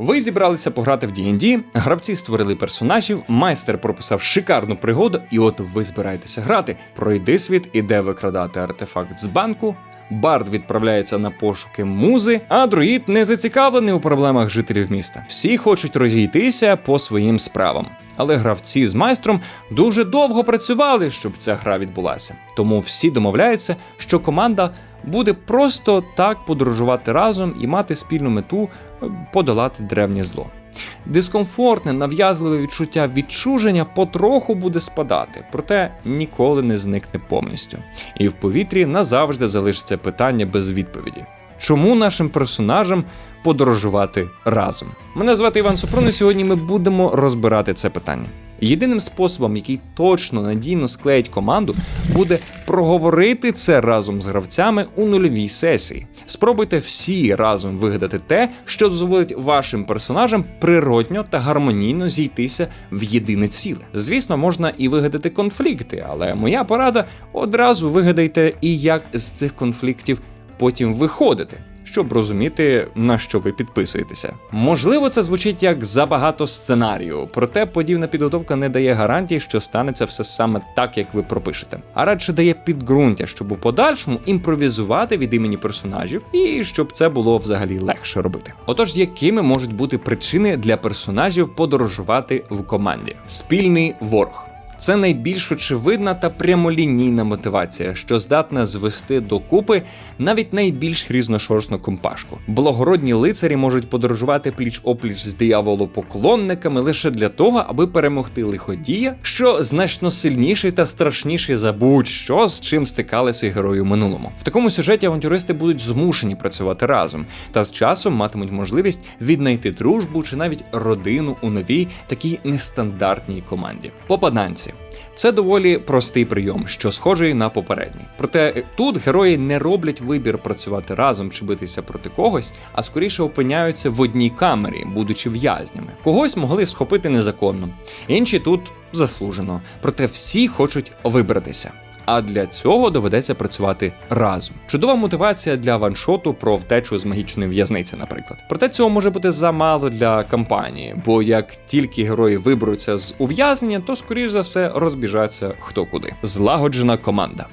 Ви зібралися пограти в D&D, гравці створили персонажів, майстер прописав шикарну пригоду, і от ви збираєтеся грати. Пройди світ, іде викрадати артефакт з банку. Бард відправляється на пошуки музи, а друїд не зацікавлений у проблемах жителів міста. Всі хочуть розійтися по своїм справам. Але гравці з майстром дуже довго працювали, щоб ця гра відбулася. Тому всі домовляються, що команда буде просто так подорожувати разом і мати спільну мету е, подолати древнє зло. Дискомфортне, нав'язливе відчуття відчуження потроху буде спадати, проте ніколи не зникне повністю. І в повітрі назавжди залишиться питання без відповіді. Чому нашим персонажам подорожувати разом? Мене звати Іван Супрун, і сьогодні ми будемо розбирати це питання. Єдиним способом, який точно надійно склеїть команду, буде проговорити це разом з гравцями у нульовій сесії. Спробуйте всі разом вигадати те, що дозволить вашим персонажам природньо та гармонійно зійтися в єдине ціле. Звісно, можна і вигадати конфлікти, але моя порада одразу вигадайте і як з цих конфліктів потім виходити щоб розуміти, на що ви підписуєтеся. Можливо, це звучить як забагато сценарію, проте подібна підготовка не дає гарантії, що станеться все саме так, як ви пропишете, а радше дає підґрунтя, щоб у подальшому імпровізувати від імені персонажів і щоб це було взагалі легше робити. Отож, якими можуть бути причини для персонажів подорожувати в команді? Спільний ворог. Це найбільш очевидна та прямолінійна мотивація, що здатна звести докупи навіть найбільш різношорстну компашку. Благородні лицарі можуть подорожувати пліч опліч з дияволопоклонниками лише для того, аби перемогти лиходія, що значно сильніший та страшніший за будь-що з чим стикалися герої в минулому. В такому сюжеті авантюристи будуть змушені працювати разом, та з часом матимуть можливість віднайти дружбу чи навіть родину у новій такій нестандартній команді. Попаданці. Це доволі простий прийом, що схожий на попередній. Проте тут герої не роблять вибір працювати разом чи битися проти когось, а скоріше опиняються в одній камері, будучи в'язнями. Когось могли схопити незаконно, інші тут заслужено. Проте всі хочуть вибратися а для цього доведеться працювати разом. Чудова мотивація для ваншоту про втечу з магічної в'язниці, наприклад. Проте цього може бути замало для кампанії, бо як тільки герої виберуться з ув'язнення, то скоріш за все розбіжаться хто куди. Злагоджена команда.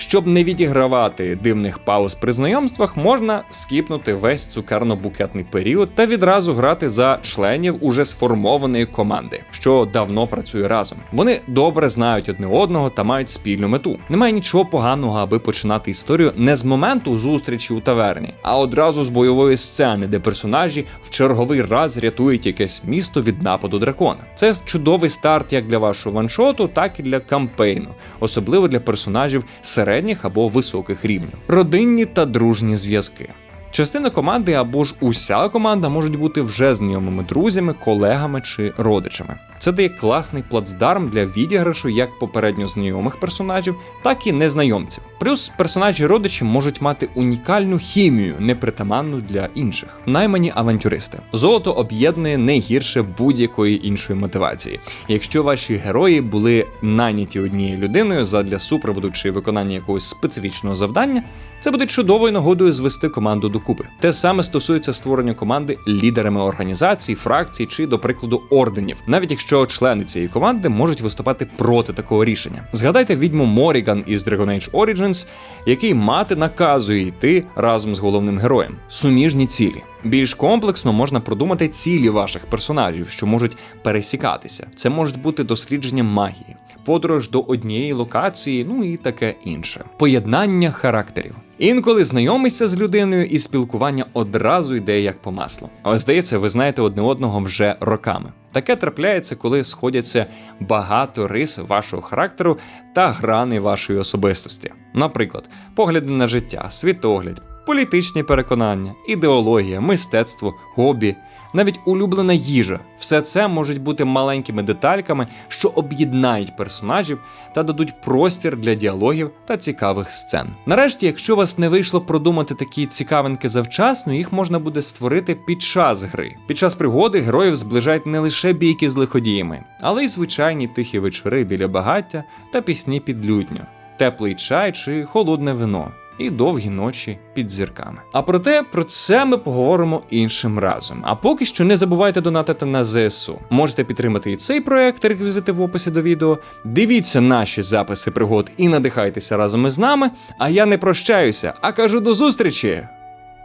Щоб не відігравати дивних пауз при знайомствах, можна скіпнути весь цукерно-букетний період та відразу грати за членів уже сформованої команди, що давно працює разом. Вони добре знають одне одного та мають спільну мету. Немає нічого поганого, аби починати історію не з моменту зустрічі у таверні, а одразу з бойової сцени, де персонажі в черговий раз рятують якесь місто від нападу дракона. Це чудовий старт як для вашого ваншоту, так і для кампейну, особливо для персонажів серед середніх або високих рівнів, родинні та дружні зв'язки. Частина команди або ж уся команда можуть бути вже знайомими друзями, колегами чи родичами. Це дає класний плацдарм для відіграшу як попередньо знайомих персонажів, так і незнайомців. Плюс персонажі родичі можуть мати унікальну хімію, непритаманну для інших. Наймані авантюристи. Золото об'єднує не гірше будь-якої іншої мотивації. Якщо ваші герої були найняті однією людиною задля супроводу чи виконання якогось специфічного завдання, це буде чудовою нагодою звести команду докупи. Те саме стосується створення команди лідерами організацій, фракцій чи, до прикладу, орденів, навіть якщо члени цієї команди можуть виступати проти такого рішення. Згадайте відьму Моріган із Dragon Age Origins, який мати наказує йти разом з головним героєм. Суміжні цілі. Більш комплексно можна продумати цілі ваших персонажів, що можуть пересікатися. Це можуть бути дослідження магії, подорож до однієї локації, ну і таке інше. Поєднання характерів. Інколи знайомишся з людиною і спілкування одразу йде як по маслу. Але здається, ви знаєте одне одного вже роками. Таке трапляється, коли сходяться багато рис вашого характеру та грани вашої особистості. Наприклад, погляди на життя, світогляд, політичні переконання, ідеологія, мистецтво, хобі, навіть улюблена їжа все це можуть бути маленькими детальками, що об'єднають персонажів та дадуть простір для діалогів та цікавих сцен. Нарешті, якщо вас не вийшло продумати такі цікавинки завчасно, їх можна буде створити під час гри. Під час пригоди героїв зближають не лише бійки з лиходіями, але й звичайні тихі вечори біля багаття та пісні під лютню, теплий чай чи холодне вино. І довгі ночі під зірками. А проте про це ми поговоримо іншим разом. А поки що не забувайте донатити на ЗСУ. Можете підтримати і цей проект, реквізити в описі до відео. Дивіться наші записи пригод і надихайтеся разом із нами. А я не прощаюся, а кажу до зустрічі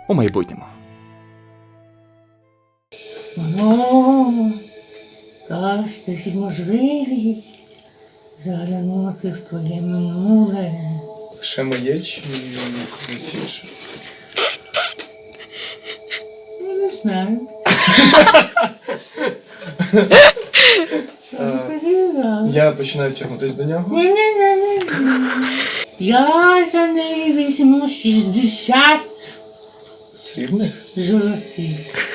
у майбутньому. Дасть тобі можливість заглянути в твоє минуле. Ще моє чи весіше? Ну, не знаю. Я починаю тягнутись до нього. Ні-ні-ні. Я за неї візьму 60 Срібних? золотих.